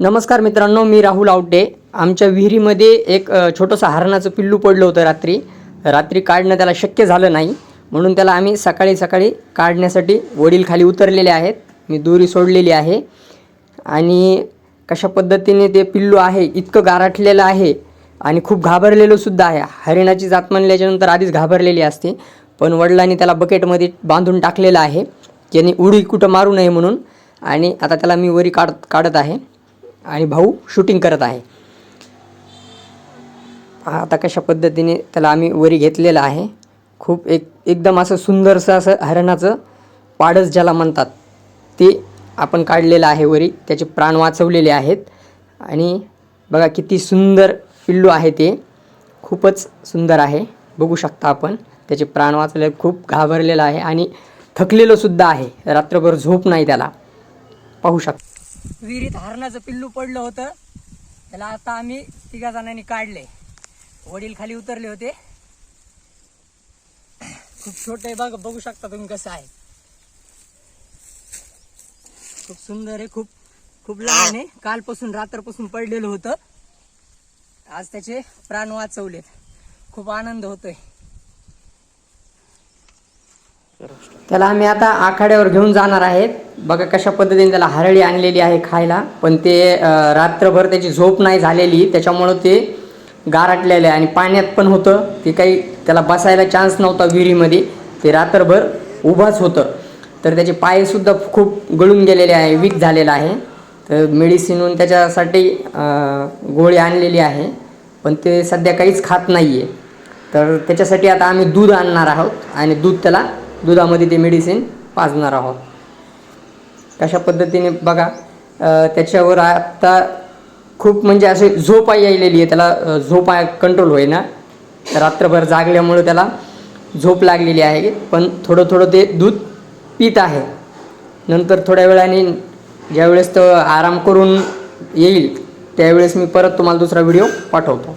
नमस्कार मित्रांनो मी राहुल आवटे. आमच्या विहिरीमध्ये एक छोटंसं हरणाचं पिल्लू पडलं होतं रात्री. रात्री काढणं त्याला शक्य झालं नाही. म्हणून त्याला आम्ही सकाळी सकाळी काढण्यासाठी वडील खाली उतरलेले आहेत. मी दोरी सोडलेली आहे. आणि कशा पद्धतीने ते पिल्लू आहे इतकं गारठलेलं आहे आणि खूप घाबरलेलं सुद्धा आहे. हरिणाची जात म्हणल्याच्यानंतर आधीच घाबरलेली असते. पण वडिलांनी त्याला बकेटमध्ये बांधून टाकलेलं आहे. ज्यांनी उडी कुठं मारू नये म्हणून. आणि आता त्याला मी वरी काढ काढत आहे. आणि भाऊ शूटिंग करत आहे. आता कशा पद्धतीने त्याला आम्ही वरी घेतलेलं आहे. खूप एक एकदम असं सुंदरसं असं हरणाचं पाडस ज्याला म्हणतात ते आपण काढलेलं आहे वरी. त्याचे प्राण वाचवलेले आहेत. आणि बघा किती सुंदर पिल्लू आहे ते. खूपच सुंदर आहे. बघू शकता आपण त्याचे प्राण वाचले खूप घाबरलेलं आहे आणि थकलेलं सुद्धा आहे. रात्रभर झोप नाही त्याला. पाहू शकता. विहिरीत हरणाचं पिल्लू पडलं होतं. त्याला आता आम्ही तिघा जणांनी काढले. वडील खाली उतरले होते. खूप छोटे बघ बघू शकता तुम्ही कसं आहे. खूप सुंदर आहे खूप खूप लहान आहे. कालपासून रात्रपासून पडलेलं होतं. आज त्याचे प्राण वाचवलेत खूप आनंद होतोय. त्याला आम्ही आता आखाड्यावर घेऊन जाणार आहेत. बघा कशा पद्धतीने त्याला हरळी आणलेली आहे खायला. पण ते रात्रभर त्याची झोप नाही झालेली. त्याच्यामुळं ते गारटलेलं आहे. आणि पाण्यात पण होतं. ते काही त्याला बसायला चान्स नव्हता विहिरीमध्ये. ते रात्रभर उभाच होतं. तर त्याचे पायसुद्धा खूप गळून गेलेले आहे. वीक झालेला आहे. तर मेडिसिनहून त्याच्यासाठी गोळी आणलेली आहे. पण ते सध्या काहीच खात नाही आहे तर त्याच्यासाठी आता आम्ही दूध आणणार आहोत. आणि दूध त्याला दुधामध्ये ते मेडिसिन पाजणार आहोत. कशा पद्धतीने बघा त्याच्यावर आता खूप म्हणजे असे झोप यायलेली आहे त्याला झोपा कंट्रोल होईना. रात्रभर जागल्यामुळे त्याला झोप लागलेली आहे. पण थोडं थोडं ते दूध पित आहे. नंतर थोड्या वेळाने ज्यावेळेस तो आराम करून येईल त्यावेळेस मी परत तुम्हाला दुसरा व्हिडिओ पाठवतो.